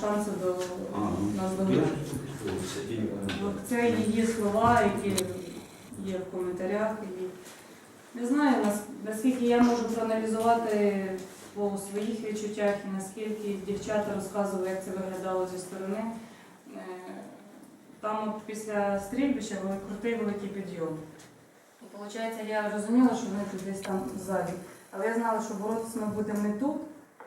шансу до нас догнати. чувствую, і, От Це її слова, які є в коментарях. І... Не знаю, наскільки я можу проаналізувати по своїх відчуттях і наскільки дівчата розказували, як це виглядало зі сторони. Е, Там от після стрільбища були крутий великий підйом. І виходить, я розуміла, що вони десь там ззаді. Але я знала, що боротися ми будемо не тут,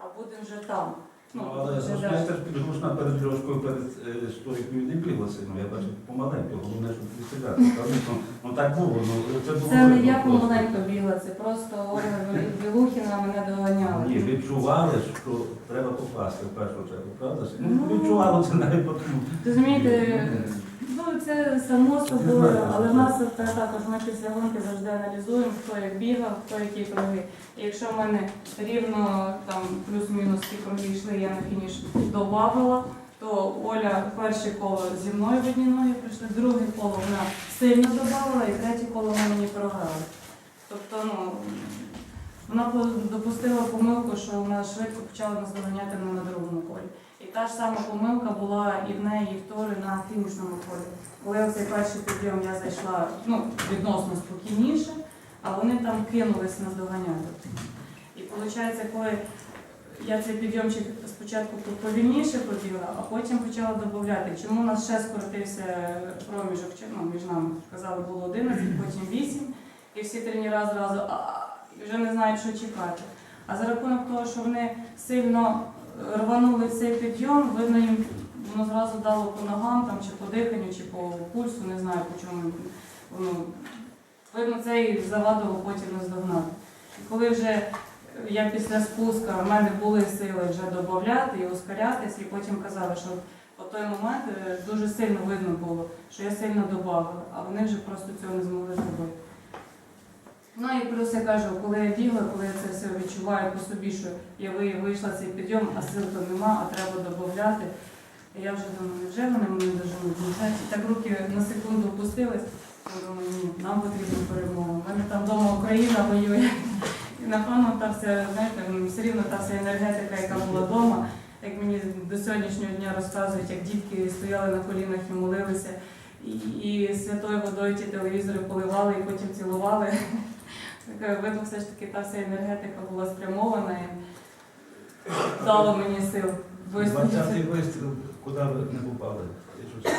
а будемо вже там. Ну, але вже ж теж підручна перед льошкою перед е, стойкою не бігла сильно. Я бачу помаленьку, головне, щоб не стріляти. Ну, ну так було, ну це було. Це не видно я просто. помаленько бігла, це просто Ольга Білухіна мене доганяла. Ні, відчували, що треба попасти в першу чергу, правда? ж? Ну, Ну. відчували це навіть потім. Розумієте, ну це само собою, але в нас от також ми після гонки завжди аналізуємо, хто як бігав, хто які круги. І якщо в мене рівно там плюс-мінус ті круги йшли, я на фініш добавила, то Оля перше коло зі мною в одні ноги прийшли, друге коло вона сильно додавала, і третє коло вона мені програла. Тобто, ну, вона допустила помилку, що вона швидко почала нас доганяти на другому колі. І та ж сама помилка була і в неї, і в Тори на фінішному колі. Коли оцей перший підйом я зайшла ну, відносно спокійніше, а вони там кинулись нас доганяти. І виходить, коли я цей підйомчик спочатку повільніше побігла, а потім почала додати. Чому у нас ще скоротився проміжок ну, між нами? Казали, було 11, потім 8, і всі тренера зразу вже не знають, що чекати. А за рахунок того, що вони сильно рванули цей підйом, видно їм воно зразу дало по ногам там, чи по диханню, чи по пульсу, не знаю по чому. Воно, видно, це і завадило потім наздогнати. І коли вже я після спуска, в мене були сили вже додати і ускорятись, і потім казали, що в той момент е, дуже сильно видно було, що я сильно додавала, а вони вже просто цього не змогли зробити. Ну і плюс я кажу, коли я бігла, коли я це все відчуваю по собі, що я вийшла цей підйом, а сил то нема, а треба додати. Я вже думаю, вже вони мене доженуть. Ну, Так руки на секунду опустились, я думаю, ні, нам потрібна перемога. У мене там вдома Україна воює. І напевно та вся, знаєте, все рівно та вся енергетика, яка була вдома, як мені до сьогоднішнього дня розказують, як дітки стояли на колінах і молилися, і, і святою водою ті телевізори поливали і потім цілували. Видно, все ж таки та вся енергетика була спрямована і дала мені сил вистояти. 20-й вистріл, куди ви не попали. Я щось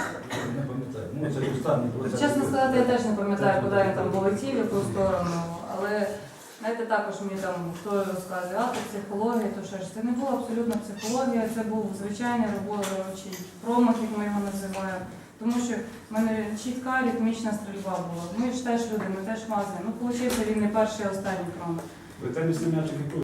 не пам'ятаю. Ну, це останній процес. Чесно сказати, я теж не пам'ятаю, куди він там полетів, в яку сторону. Але знаєте, також мені там хто розказує, а то психологія, то що ж це не була абсолютно психологія, це був звичайний робочий промах, як ми його називаємо. Тому що в мене чітка ритмічна стрільба була. Ми ж теж люди, ми теж мази. Ну, виходить, він не перший, а останній фронт. Ви тенісний м'ячик який